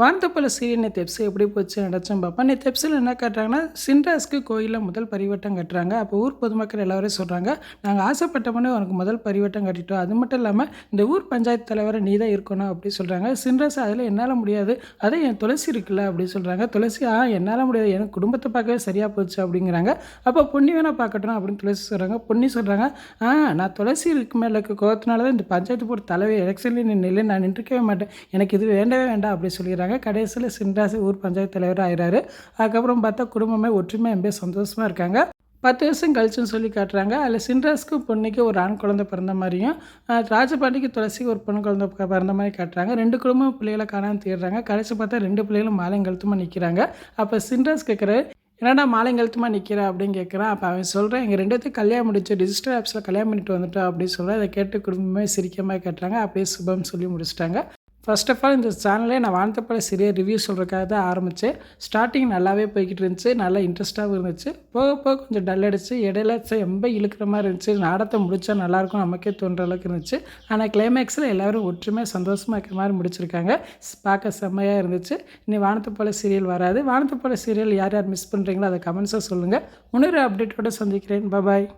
வானத்தப்பல serial நேற்று எப்படி போச்சு நடச்சோம் பார்ப்போம் நேற்று எப்சில் என்ன கட்டுறாங்கன்னா சின்ராஸ்க்கு கோயிலில் முதல் பரிவட்டம் கட்டுறாங்க. அப்போ ஊர் பொதுமக்கள் எல்லாரும் சொல்கிறாங்க நாங்கள் ஆசைப்பட்டவொடனே உனக்கு முதல் பரிவட்டம் கட்டிட்டோம். அது மட்டும் இல்லாமல் இந்த ஊர் பஞ்சாயத்து தலைவரை நீ தான் இருக்கணும் அப்படி சொல்கிறாங்க சின்ராஸ் அதில் என்னால் முடியாது. அதே என் துளசி இருக்குல்ல அப்படின்னு சொல்கிறாங்க துளசி ஆ என்னால் முடியாது. எனக்கு குடும்பத்தை பார்க்கவே சரியாக போச்சு அப்படிங்கிறாங்க. அப்போ பொன்னி வேணால் பார்க்கட்டும் அப்படின்னு துளசி சொல்கிறாங்க பொன்னி சொல்கிறாங்க ஆ நான் துளசி இருக்கு மேலே இருக்க கோவத்தினால தான் இந்த பஞ்சாயத்து போர்டு தலைவர் எலெக்ஷன்லேயே நின்று நான் நின்றுக்கவே மாட்டேன். எனக்கு இது வேண்டவே வேண்டாம் அப்படி சொல்லிடுறாங்க. கடைசியில் சின்ராசி ஊர் பஞ்சாயத்து தலைவர் ஆகிறாரு அதுக்கப்புறம் பார்த்தா குடும்பமே ஒற்றுமை எம்பே சந்தோஷமாக இருக்காங்க. பத்து வருஷம் கழிச்சுன்னு சொல்லி காட்டுறாங்க. அதில் சின்ராஸ்க்கு பொண்ணுக்கு ஒரு ஆண் குழந்தை பிறந்த மாதிரியும் ராஜபாண்டிக்கு துளசிக்கு ஒரு பொண்ணு குழந்தை பிறந்த மாதிரி காட்டுறாங்க. ரெண்டு குடும்பம் பிள்ளைகளை காணாமல் தேடுறாங்க. கடைசி பார்த்தா ரெண்டு பிள்ளைகளும் மாலையும் நிற்கிறாங்க அப்போ சின்ராஸ் கேட்குறாரு என்னடா மாலைங்கழுத்துமா நிற்கிற அப்படின்னு கேட்குறான் அப்போ அவன் சொல்கிறேன் எங்கள் ரெண்டுத்தையும் கல்யாணம் முடிச்சு டிஜிட்டல் ஆப்ஸில் கல்யாணம் பண்ணிட்டு வந்துட்டோம் அப்படின்னு சொல்கிறேன் அதை கேட்டு குடும்பமே சிரிக்கமாக கேட்டுறாங்க. அப்படியே சுபம் சொல்லி முடிச்சிட்டாங்க. ஃபர்ஸ்ட் ஆஃப் ஆல் இந்த சேனலே நான் வாழ்ந்தப்பட சிறிய ரிவ்யூ சொல்கிறக்காக தான் ஆரம்பித்தேன் ஸ்டார்டிங் நல்லாவே போய்கிட்டு இருந்துச்சு. நல்லா இன்ட்ரெஸ்ட்டாகவும் இருந்துச்சு. போக போக கொஞ்சம் டல் அடிச்சு இடையில ரொம்ப இழுக்கிற மாதிரி இருந்துச்சு. நாடத்தை முடித்தா நல்லாயிருக்கும் நமக்கே தோன்ற அளவுக்கு இருந்துச்சு. ஆனால் கிளைமேக்ஸில் எல்லாரும் ஒற்றுமையாக சந்தோஷமாக இருக்கிற மாதிரி முடிச்சிருக்காங்க. பார்க்க செம்மையாக இருந்துச்சு. இனி வானத்தை சீரியல் வராது. வானத்தை சீரியல் யார் யார் மிஸ் பண்ணுறீங்களோ அதை கமெண்ட்ஸாக சொல்லுங்கள் இன்னொரு அப்டேட்டோட சந்திக்கிறேன். பபாய்